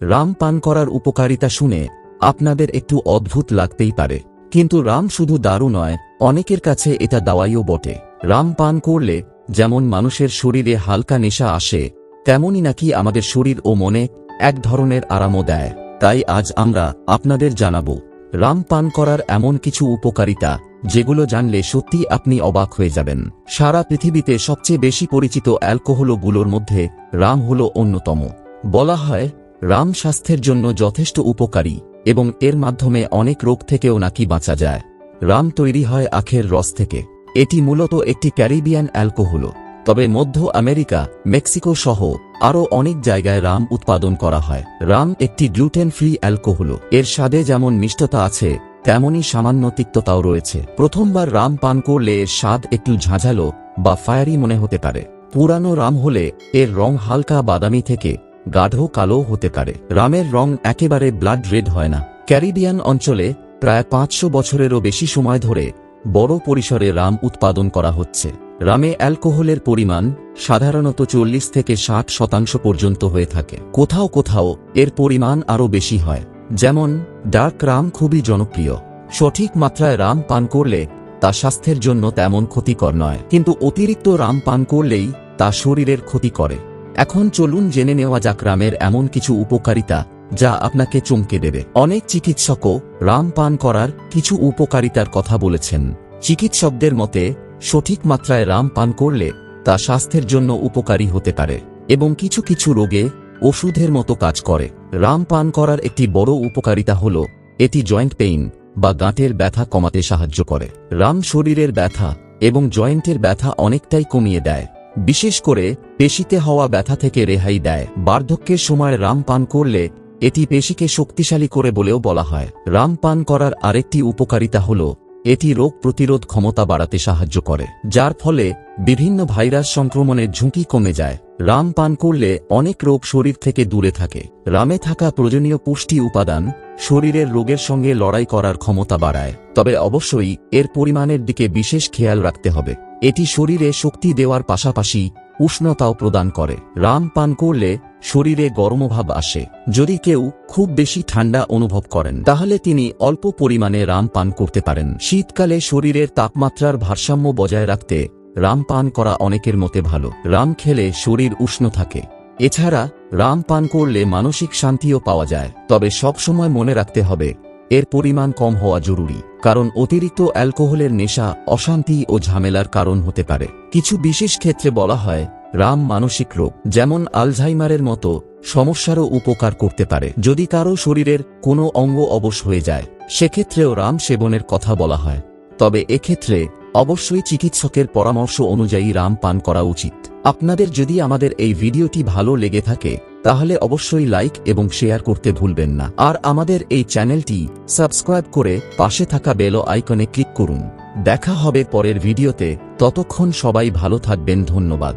রাম পান করার উপকারিতা শুনে আপনাদের একটু অদ্ভুত লাগতেই পারে। কিন্তু রাম শুধু দারু নয়, অনেকের কাছে এটা দাওয়াইও বটে। রাম পান করলে যেমন মানুষের শরীরে হালকা নেশা আসে তেমনই নাকি আমাদের শরীর ও মনে এক ধরনের আরামও দেয়। তাই আজ আমরা আপনাদের জানাব, রাম পান করার এমন কিছু উপকারিতা যেগুলো জানলে সত্যি আপনি অবাক হয়ে যাবেন। সারা পৃথিবীতে সবচেয়ে বেশি পরিচিত অ্যালকোহলগুলোর মধ্যে রাম হল অন্যতম। বলা হয় রাম স্বাস্থ্যের জন্য যথেষ্ট উপকারী এবং এর মাধ্যমে অনেক রোগ থেকেও নাকি বাঁচা যায়। রাম তৈরি হয় আখের রস থেকে। এটি মূলত একটি ক্যারিবিয়ান অ্যালকোহল। তবে মধ্য আমেরিকা, মেক্সিকো সহ আরও অনেক জায়গায় রাম উৎপাদন করা হয়। রাম একটি গ্লুটেন ফ্রি অ্যালকোহল। এর স্বাদে যেমন মিষ্টতা আছে, তেমনই সামান্য তিক্ততাও রয়েছে। প্রথমবার রাম পান করলে এর স্বাদ একটু ঝাঁঝালো বা ফায়ারি মনে হতে পারে। পুরানো রাম হলে এর রং হালকা বাদামি থেকে গাঢ় কালো হতে পারে। রামের রং একেবারে ব্লাড রেড হয় না। ক্যারিবিয়ান অঞ্চলে প্রায় পাঁচশো বছরেরও বেশি সময় ধরে বড় পরিসরে রাম উৎপাদন করা হচ্ছে। রামে অ্যালকোহলের পরিমাণ সাধারণত চল্লিশ থেকে ষাট শতাংশ পর্যন্ত হয়ে থাকে। কোথাও কোথাও এর পরিমাণ আরও বেশি হয়। যেমন, ডার্ক রাম খুবই জনপ্রিয়। সঠিক মাত্রায় রাম পান করলে তা স্বাস্থ্যের জন্য তেমন ক্ষতিকর নয়। কিন্তু অতিরিক্ত রাম পান করলেই তা শরীরের ক্ষতি করে। এখন চলুন জেনে নেওয়া যাক রামের এমন কিছু উপকারিতা, যা আপনাকে চমকে দেবে। অনেক চিকিৎসকও রাম পান করার কিছু উপকারিতার কথা বলেছেন। চিকিৎসকদের মতে, সঠিক মাত্রায় রাম পান করলে তা স্বাস্থ্যের জন্য উপকারী হতে পারে এবং কিছু কিছু রোগে ওষুধের মতো কাজ করে। রাম পান করার একটি বড় উপকারিতা হল, এটি জয়েন্ট পেইন বা গাঁটের ব্যথা কমাতে সাহায্য করে। রাম শরীরের ব্যথা এবং জয়েন্টের ব্যথা অনেকটাই কমিয়ে দেয়। বিশেষ করে পেশিতে হওয়া ব্যথা থেকে রেহাই দেয়। বার্ধক্যের সময় রাম পান করলে এটি পেশিকে শক্তিশালী করে বলেও বলা হয়। রাম পান করার আরেকটি উপকারিতা হল, এটি রোগ প্রতিরোধ ক্ষমতা বাড়াতে সাহায্য করে, যার ফলে বিভিন্ন ভাইরাস সংক্রমণের ঝুঁকি কমে যায়। রাম পান করলে অনেক রোগ শরীর থেকে দূরে থাকে। রামে থাকা প্রয়োজনীয় পুষ্টি উপাদান শরীরের রোগের সঙ্গে লড়াই করার ক্ষমতা বাড়ায়। তবে অবশ্যই এর পরিমাণের দিকে বিশেষ খেয়াল রাখতে হবে। এটি শরীরে শক্তি দেওয়ার পাশাপাশি উষ্ণতাও প্রদান করে। রাম পান করলে শরীরে গরমভাব আসে। যদি কেউ খুব বেশি ঠান্ডা অনুভব করেন, তাহলে তিনি অল্প পরিমাণে রাম পান করতে পারেন। শীতকালে শরীরের তাপমাত্রার ভারসাম্য বজায় রাখতে রাম পান করা অনেকের মতে ভালো। রাম খেলে শরীর উষ্ণ থাকে। এছাড়া রাম পান করলে মানসিক শান্তিও পাওয়া যায়। তবে সব সময় মনে রাখতে হবে এর পরিমাণ কম হওয়া জরুরি, কারণ অতিরিক্ত অ্যালকোহলের নেশা অশান্তি ও ঝামেলার কারণ হতে পারে। কিছু বিশেষ ক্ষেত্রে বলা হয়, রাম মানসিক রোগ, যেমন আলঝাইমারের মতো সমস্যারও উপকার করতে পারে। যদি কারও শরীরের কোনো অঙ্গ অবশ হয়ে যায়, সেক্ষেত্রেও রাম সেবনের কথা বলা হয়। তবে এক্ষেত্রে অবশ্যই চিকিৎসকের পরামর্শ অনুযায়ী রাম পান করা উচিত। আপনাদের যদি আমাদের এই ভিডিওটি ভালো লেগে থাকে, তাহলে অবশ্যই লাইক এবং শেয়ার করতে ভুলবেন না। আর আমাদের এই চ্যানেলটি সাবস্ক্রাইব করে পাশে থাকা বেল আইকনে ক্লিক করুন। দেখা হবে পরের ভিডিওতে। ততক্ষণ সবাই ভালো থাকবেন। ধন্যবাদ।